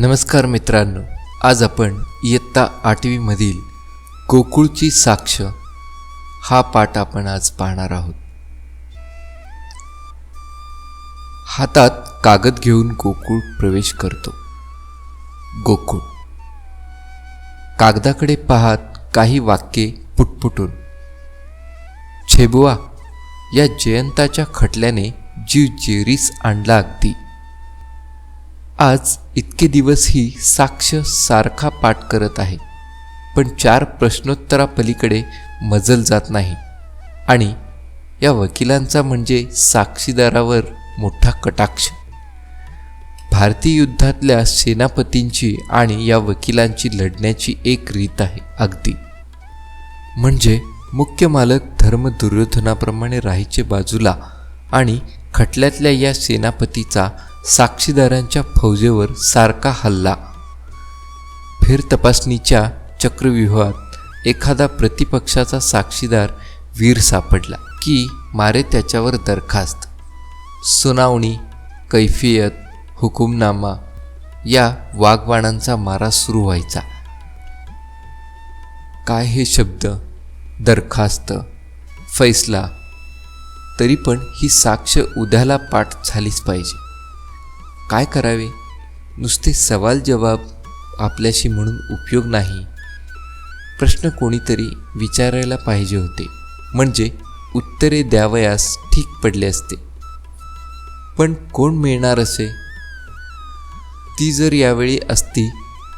नमस्कार मित्रांनो आज आपण इयत्ता आठवीमधील गोकुळची साक्ष हा पाठ आपण आज पाहणार आहोत. हातात कागद घेऊन गोकुळ प्रवेश करतो. गोकुळ. कागदाकडे पाहत काही वाक्ये पुटपुटून. छेबुआ या जयंताच्या खटल्याने जीव जेरीस आणला अगदी. आज इतके दिवस ही साक्ष सारखा पाठ करत आहे. पण चार प्रश्नोत्तरापलीकडे मजल जात नाही. आणि या वकिलांचा म्हणजे साक्षीदारावर मोठा कटाक्ष. भारतीय युद्धातल्या सेनापतींची आणि या वकिलांची लढण्याची एक रीत आहे अगदी. म्हणजे मुख्य मालक धर्म दुर्योधनाप्रमाणे राहायचे बाजूला आणि खटल्यातल्या या सेनापतीचा साक्षीदारांच्या फौजेवर सारखा हल्ला. फेर तपासणीच्या चक्रव्यूहात एखादा प्रतिपक्षाचा साक्षीदार वीर सापडला की मारे त्याच्यावर दरखास्त. सुनावणी कैफियत हुकुमनामा या वाघबाणांचा मारा सुरू व्हायचा. काय हे शब्द? दरखास्त फैसला? तरी पण ही साक्ष उद्याला पाठ झालीच पाहिजे. काय करावे? नुसते सवाल जवाब आपल्याशी म्हणून उपयोग नाही. प्रश्न कोणीतरी विचारायला पाहिजे होते. म्हणजे उत्तरे द्यावयास ठीक पडले असते. पण कोण मिळणार असे? ती जर यावेळी असती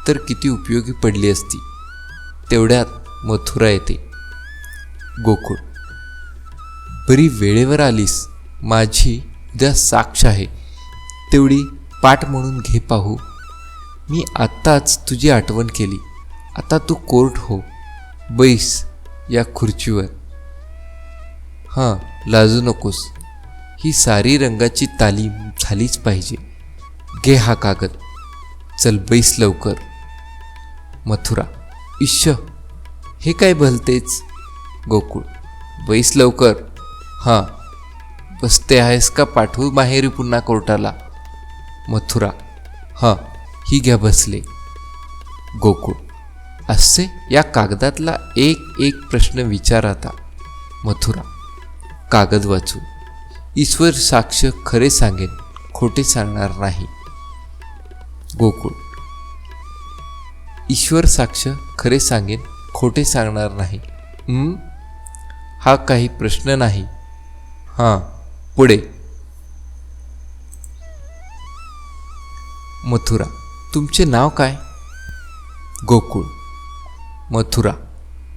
तर किती उपयोगी पडली असती? तेवढ्यात मथुरा येते. गोकुळ. बरी वेळेवर आलीस. माझी उद्या साक्ष आहे. तेवढी पाठ म्हणून घे पाहू. मी आत्ताच तुझी आठवण केली. आता तू कोर्ट हो. बैस या खुर्चीवर. हां लाजू नकोस. ही सारी रंगाची तालीम झालीच पाहिजे. घे हा कागद. चल बैस लवकर. मथुरा. इश्य हे काय भलतेच. गोकुळ. बैस लवकर. हां बसते आहेस का पाठवू माहेरी पुन्हा कोर्टाला? मथुरा. हां ही घ्या बसले. गोकुळ. असे या कागदातला एक एक प्रश्न विचार आता. मथुरा. कागद वाचू ईश्वर साक्ष खरे सांगेन खोटे सांगणार नाही. गोकुळ. ईश्वर साक्ष खरे सांगेन खोटे सांगणार नाही. हा काही प्रश्न नाही. हां पुढे. मथुरा. तुमचे नाव काय? गोकुळ. मथुरा.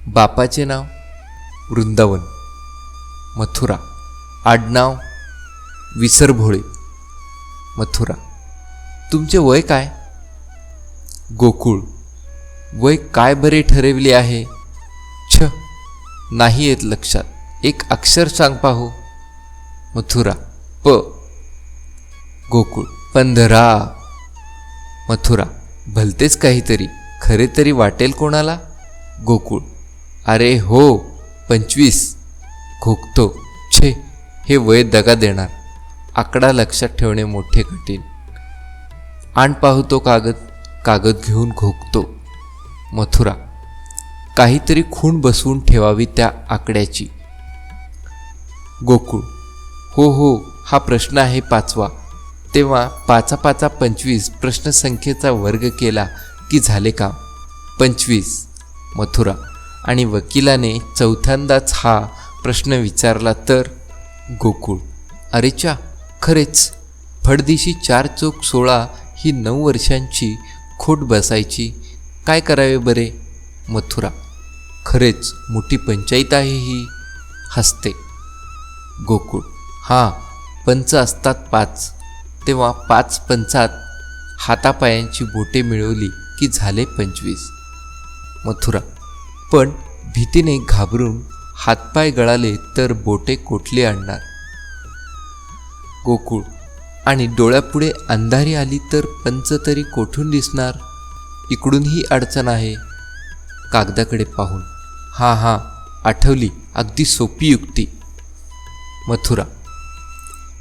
बापाचे नाव? वृंदावन. मथुरा. आडनाव? विसरभोळे. मथुरा. तुमचे वय काय? गोकुळ. वय काय बरे ठरविले आहे? छ. नाही येत लक्षात. एक अक्षर सांग पाहू. मथुरा. प. गोकुळ. पंधरा. मथुरा भलतेच काहीतरी. खरे तरी वाटेल कोणाला? गोकुळ. अरे हो पंचवीस. खोकतो. छे हे वय दगा देणार. आकडा लक्षात ठेवणे मोठे कठीण. आण पाहू तो कागद कागद घेऊन घोकतो मथुरा. काहीतरी खूण बसवून ठेवावी त्या आकड्याची. गोकुळ. हो हो हा प्रश्न आहे पाचवा. तेव्हा पाचा पाचा पंचवीस प्रश्नसंख्येचा वर्ग केला की झाले का पंचवीस मथुरा. आणि वकिलाने चौथ्यांदाच हा प्रश्न विचारला तर गोकुळ. अरेच्या खरेच. फडदिशी चार चौक सोळा ही नऊ वर्षांची खोट बसायची. काय करावे बरे? मथुरा. खरेच मोठी पंचायत आहे ही. हसते. गोकुळ. हां पंच असतात पाच. तेव्हा पाच पंचात हातापायांची बोटे मिळवली की झाले पंचवीस. मथुरा. पण भीतीने घाबरून हातपाय गळाले तर बोटे कोठली आणणार? गोकुळ. आणि डोळ्यापुढे अंधारी आली तर पंच तरी कोठून दिसणार? इकडूनही अडचण आहे. कागदाकडे पाहून. हां हां आठवली. अगदी सोपी युक्ती. मथुरा.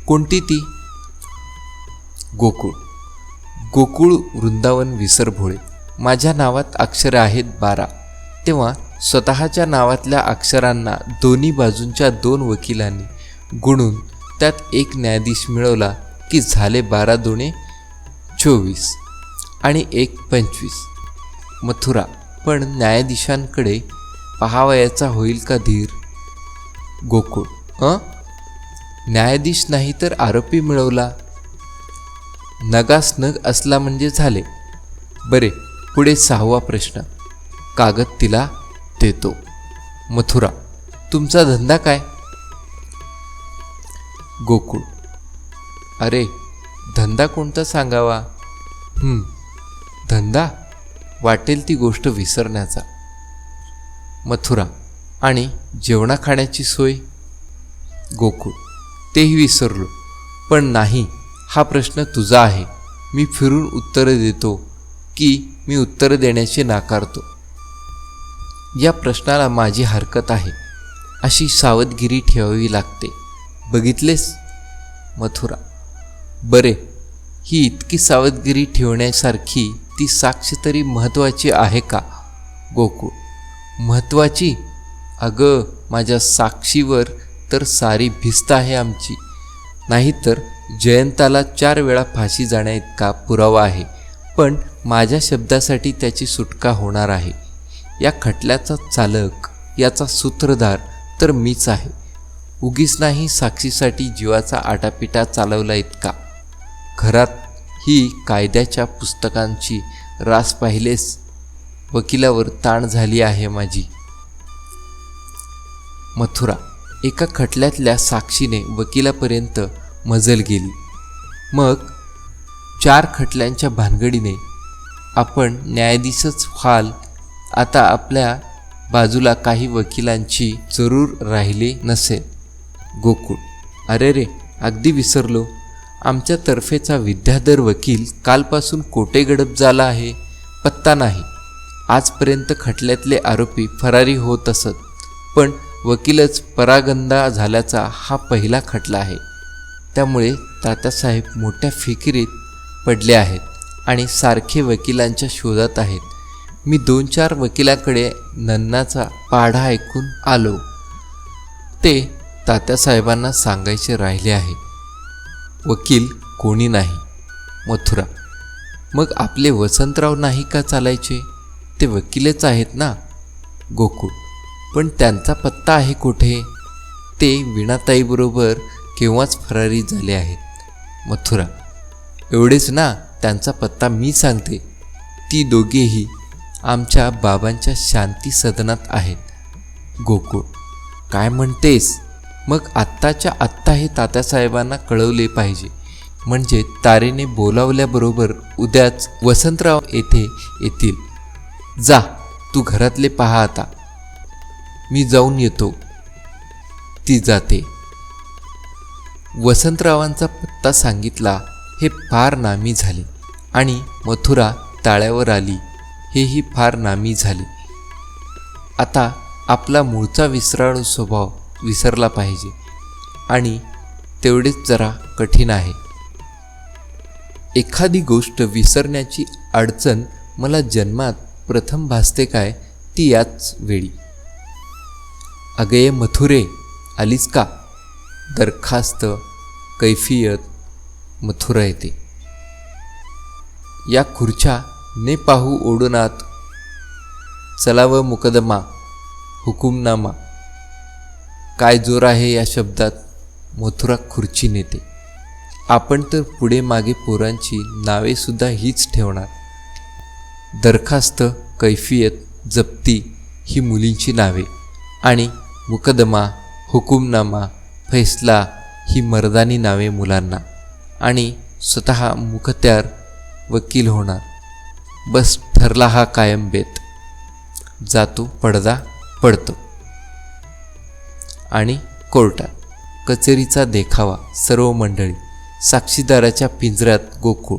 कोणती ती? गोकुळ. गोकुळ वृंदावन विसर भोळे माझ्या नावात अक्षरं आहेत बारा. तेव्हा स्वतःच्या नावातल्या अक्षरांना दोन्ही बाजूंच्या दोन वकिलांनी गुणून त्यात एक न्यायाधीश मिळवला की झाले बारा दोणे चोवीस आणि एक पंचवीस. मथुरा. पण न्यायाधीशांकडे पहावयाचा होईल का धीर? गोकुळ. अ? न्यायाधीश नाही तर आरोपी मिळवला? नगास नग असला म्हणजे झाले. बरे पुढे सहावा प्रश्न. कागद तिला देतो. मथुरा तुमचा धंदा काय? गोकुळ. अरे धंदा कोणता सांगावा? धंदा? वाटेल ती गोष्ट विसरण्याचा. मथुरा आणि जेवणा खाण्याची सोय? गोकुळ तेही विसरलो पण नाही. हा प्रश्न तुझा आहे. मी फिरून उत्तरं देतो की मी उत्तरं देण्याचे नाकारतो. या प्रश्नाला माझी हरकत आहे. अशी सावधगिरी ठेवावी लागते. बघितलेस? मथुरा. बरे. ही इतकी सावधगिरी ठेवण्यासारखी ती साक्ष तरी महत्त्वाची आहे का? गोकुळ. महत्त्वाची? अगं माझ्या साक्षीवर तर सारी भिस्त आहे आमची. नाहीतर जयंताला चार वेळा फाशी जाण्याइतका पुरावा आहे पण माझ्या शब्दासाठी त्याची सुटका होणार आहे. या खटल्याचा चालक याचा सूत्रधार तर मीच आहे. उगीच नाही साक्षीसाठी जीवाचा आटापिटा चालवला इतका. घरात ही कायद्याच्या पुस्तकांची रास पाहिलेस वकिलावर ताण झाली आहे माझी. मथुरा एका खटल्यातल्या साक्षीने वकिलापर्यंत मजल गेली. मग चार खटल्यांच्या भानगडीने आपण न्यायाधीशच व्हाल. आता आपल्या बाजूला काही वकिलांची जरूर राहिली नसेल. गोकुळ अरे रे अगदी विसरलो. आमच्या तर्फेचा विद्याधर वकील कालपासून कोटे गडप झाला आहे पत्ता नाही. आजपर्यंत खटल्यातले आरोपी फरारी होत असत पण वकीलच परागंदा झाल्याचा हा पहिला खटला आहे. त्यामुळे तात्यासाहेब मोठ्या फिकिरीत पडले आहेत आणि सारखे वकिलांच्या शोधात आहेत. मी दोन चार वकिलाकडे नन्नाचा पाढा ऐकून आलो. ते तात्यासाहेबांना सांगायचे राहिले आहे. वकील कोणी नाही? मथुरा. मग आपले वसंतराव नाही का चालायचे? ते वकीलच आहेत ना? गोकुळ. पण त्यांचा पत्ता आहे कुठे? ते विणाताईबरोबर केव्हाच फरारी झाले आहेत. मथुरा. एवढेच ना त्यांचा पत्ता मी सांगते. ती दोघेही आमच्या बाबांच्या शांती सदनात आहेत. गोकुळ. काय म्हणतेस? मग आत्ताच्या आत्ता हे तात्यासाहेबांना कळवले पाहिजे. म्हणजे तारेने बोलावल्याबरोबर उद्याच वसंतराव येथे येतील. जा तू घरातले पहा आता. मी जाऊन येतो. ती जाते. वसंतरावांचा पत्ता सांगितला हे फार नामी झाले आणि मथुरा ताळ्यावर आली हेही फार नामी झाले. आता आपला मूळचा विसराळू स्वभाव विसरला पाहिजे आणि तेवढेच जरा कठीण आहे. एखादी गोष्ट विसरण्याची अडचण मला जन्मात प्रथम भासते काय ती याच वेळी. अगये मथुरे आलीस का? दरखास्त कैफियत मथुरा येते. या खुर्च्या ने पाहू ओढुनात चलाव मुकदमा हुकुमनामा. काय जोर आहे या शब्दात मथुरा खुर्ची नेते. आपण तर पुढे मागे पोरांची नावेसुद्धा हीच ठेवणार. दरखास्त कैफियत जप्ती ही मुलींची नावे आणि मुकदमा हुकुमनामा फैसला ही मर्दानी नावे मुलांना. आणि स्वतः मुखत्यार वकील होणार. बस ठरला हा कायम बेत. जातो पडदा पडतो. आणि कोर्टात कचेरीचा देखावा सर्व मंडळी साक्षीदाराच्या पिंजऱ्यात गोकुळ.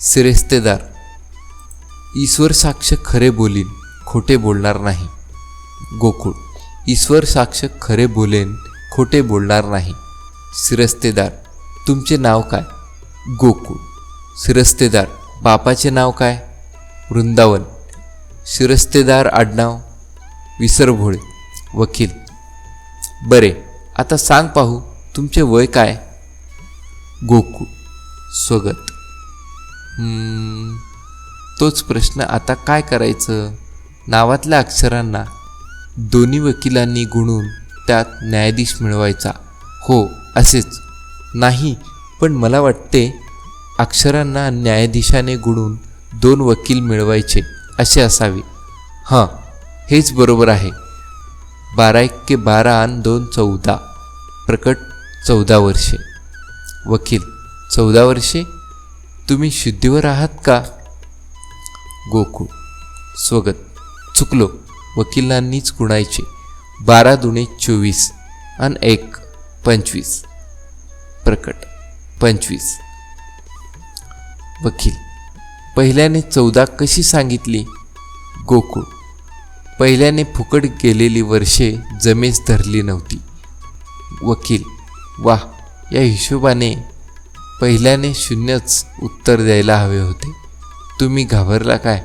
सिरेस्तेदार ईश्वर साक्ष खरे बोलीन खोटे बोलणार नाही. गोकुळ ईश्वर साक्ष खरे बोलेन खोटे बोलणार नाही. सिरस्तेदार तुमचे नाव काय? गोकुळ. शिरस्तेदार बापाचे नाव काय? वृंदावन. शिरस्तेदार आडनाव विसरभोळे वकील. बरे आता सांग पाहू तुमचे वय काय? गोकुळ. स्वगत. तोच प्रश्न आता काय करायचं? नावातल्या अक्षरांना दोन्ही वकिलांनी गुणून त्यात न्यायाधीश मिळवायचा. हो असेच. नाही पण मला वाटते अक्षरांना न्यायाधीशाने गुणून दोन वकील मिळवायचे असे असावे. हां हेच बरोबर आहे. बारा एक्के बारा आणि दोन चौदा. प्रकट चौदा वर्षे. वकील चौदा वर्षे? तुम्ही शुद्धीवर आहात का? गोकुळ. स्वगत. चुकलो. वकिलांनीच गुणायचे. बारा दुणे चोवीस आणि एक पंचवीस. प्रकट. पंचवीस. वकील पहिल्याने चौदा कशी सांगितली? गोकुळ. पहिल्याने फुकट गेलेली वर्षे जमेस धरली नव्हती. वकील वाह या हिशोबाने पहिल्याने शून्यच उत्तर द्यायला हवे होते. तुम्ही घाबरला काय?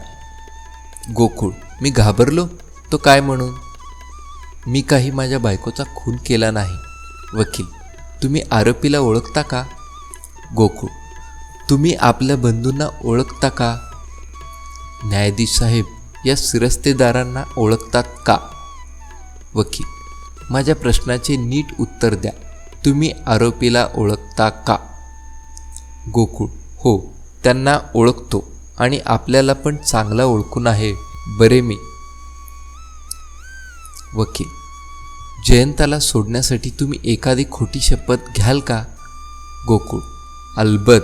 गोकुळ मी घाबरलो? तो काय म्हणून? मी काही माझ्या बायकोचा खून केला नाही. वकील तुम्ही आरोपीला ओळखता का? गोकुळ तुम्ही आपल्या बंधूंना ओळखता का? न्यायाधीश साहेब या शिरस्तेदारांना ओळखतात का? वकील माझ्या प्रश्नाचे नीट उत्तर द्या. तुम्ही आरोपीला ओळखता का? गोकुळ हो त्यांना ओळखतो आणि आपल्याला पण चांगला ओळखून आहे. बरे मी वकील. जयंताला सोडण्यासाठी तुम्ही एखादी खोटी शपथ घ्याल का? गोकुळ. अलबत.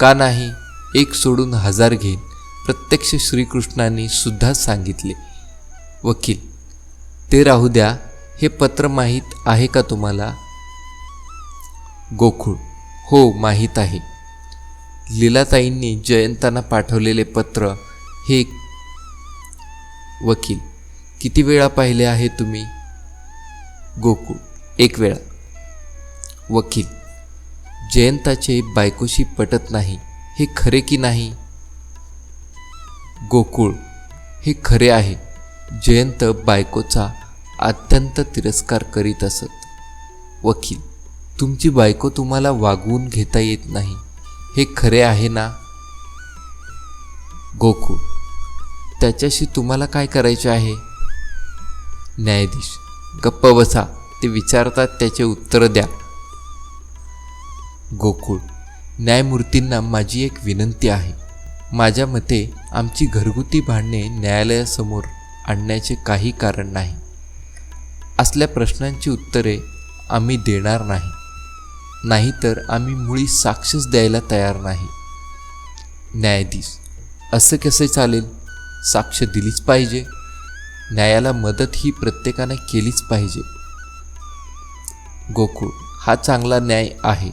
का नाही? एक सोडून हजार घेईन. प्रत्यक्ष श्रीकृष्णांनी सुद्धा सांगितले. वकील. ते राहू द्या. हे पत्र माहीत आहे का तुम्हाला? गोकुळ. हो माहीत आहे. लीलाताईंनी जयंतांना पाठवलेले पत्र हे वकील. किती वेळा पाहिले आहे तुम्ही? गोकुळ एक वेळा. वकील जयंताचे बायकोशी पटत नाही हे खरे की नाही? गोकुळ हे खरे आहे. जयंत बायकोचा अत्यंत तिरस्कार करीत असत. वकील तुमची बायको तुम्हाला वागवून घेता येत नाही हे खरे आहे ना? गोकुळ त्याच्याशी तुम्हाला काय करायचे आहे? न्यायाधीश. गप्प बसा ते विचारतात त्याचे उत्तर द्या. गोकुळ न्यायमूर्तींना माझी एक विनंती आहे. माझ्या मते आमची घरगुती भांडणे न्यायालयासमोर आणण्याचे काही कारण नाही. असल्या प्रश्नांची उत्तरे आम्ही देणार नाही. नाहीतर आम्ही मुळी साक्षच द्यायला तयार नाही. न्यायाधीश असं कसं चालेल? साक्ष दिलीच पाहिजे. न्यायाला मदत ही प्रत्येकाने केलीच पाहिजे. गोकुळ हा चांगला न्याय आहे.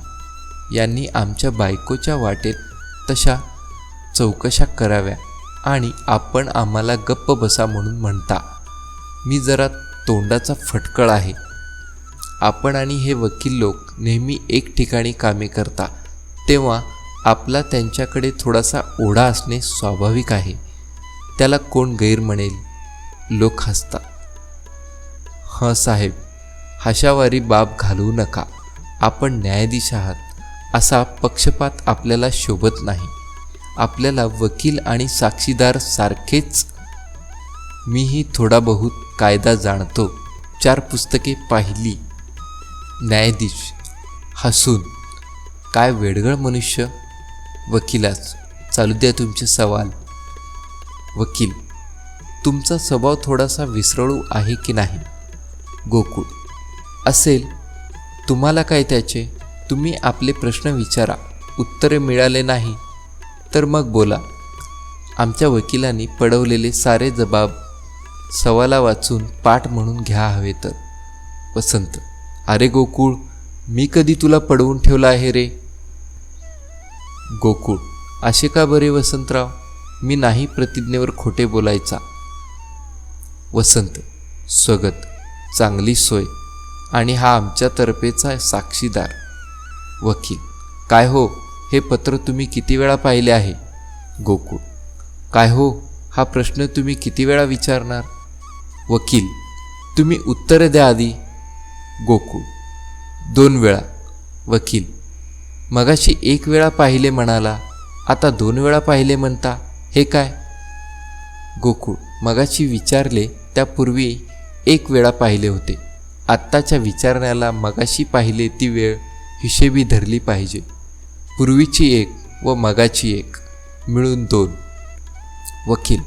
यांनी आमच्या बायकोच्या वाटेत तशा चौकशा कराव्या आणि आपण आम्हाला गप्प बसा म्हणून म्हणता. मी जरा तोंडाचा फटकळ आहे. आपण आणि हे वकील लोक नेहमी एक ठिकाणी कामे करता तेव्हा आपला त्यांच्याकडे थोडासा ओढा असणे स्वाभाविक आहे. त्याला कोण गैर म्हणेल? लोक हसतात. हं साहेब हशावारी बाब घालवू नका. आपण न्यायाधीश आहात. असा पक्षपात आपल्याला शोभत नाही. आपल्याला वकील आणि साक्षीदार सारखेच मीही थोडा बहुत कायदा जाणतो. चार पुस्तके पाहिली. न्यायाधीश हसून काय वेडगळ मनुष्य. वकिलाच चालू द्या तुमचे सवाल. वकील तुमचा स्वभाव थोडासा विसरळू आहे की नाही? गोकुळ असेल. तुम्हाला काय त्याचे? तुम्ही आपले प्रश्न विचारा. उत्तरे मिळाले नाही. तर मग बोला. आमच्या वकिलांनी पडवलेले सारे जबाब सवाला वाचून पाठ म्हणून घ्या हवे तर. वसंत अरे गोकुळ मी कधी तुला पडवून ठेवला आहे रे? गोकुळ असे का बरे वसंतराव? मी नाही प्रतिज्ञेवर खोटे बोलायचा. वसंत स्वगत चांगली सोय आणि हा आमच्या तर्फेचा साक्षीदार वकील. काय हो हे पत्र तुम्ही किती वेळा पाहिले आहे? गोकुळ. काय हो हा प्रश्न तुम्ही किती वेळा विचारणार? वकील तुम्ही उत्तरे द्या आधी. गोकुळ. दोन वेळा. वकील मगाशी एक वेळा पाहिले म्हणाला आता दोन वेळा पाहिले म्हणता हे काय? गोकुळ. मगाशी विचारले त्यापूर्वी एक वेळा पाहिले होते. आत्ताच्या विचारण्याला मगाशी पाहिले ती वेळ हिशेबी धरली पाहिजे. पूर्वीची एक व मगाची एक मिळून दोन. वकील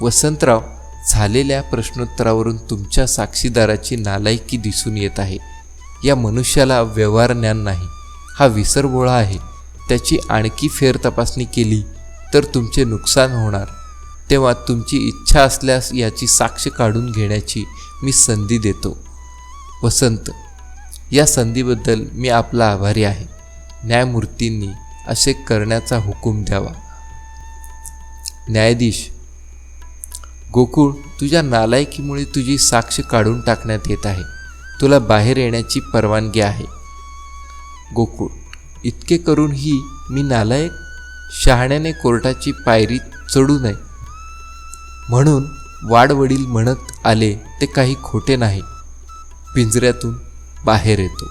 वसंतराव झालेल्या प्रश्नोत्तरावरून तुमच्या साक्षीदाराची नालायकी दिसून येत आहे. या मनुष्याला व्यवहार ज्ञान नाही. हा विसरबोळा आहे. त्याची आणखी फेर तपासणी केली तर तुमचे नुकसान होणार. तेव्हा तुमची इच्छा असल्यास याची साक्ष काढून घेण्याची मी संधी देतो. वसंत या संधीबद्दल मी आपला आभारी आहे. न्यायमूर्तींनी असे करण्याचा हुकूम द्यावा. न्यायाधीश गोकुळ तुझ्या नालायकीमुळे तुझी साक्ष काढून टाकण्यात येत आहे. तुला बाहेर येण्याची परवानगी आहे. गोकुळ इतके करूनही मी नालायक? शहाण्याने कोर्टाची पायरी चढू नये. म्हणून वाडवडील म्हणत आले ते काही खोटे नाही. पिंजऱ्यातून बाहेर येतो.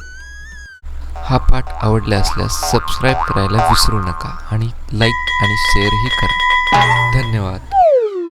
हा पाठ आवडला असल्यास सबस्क्राईब करायला विसरू नका आणि लाईक आणि शेअरही करा. धन्यवाद.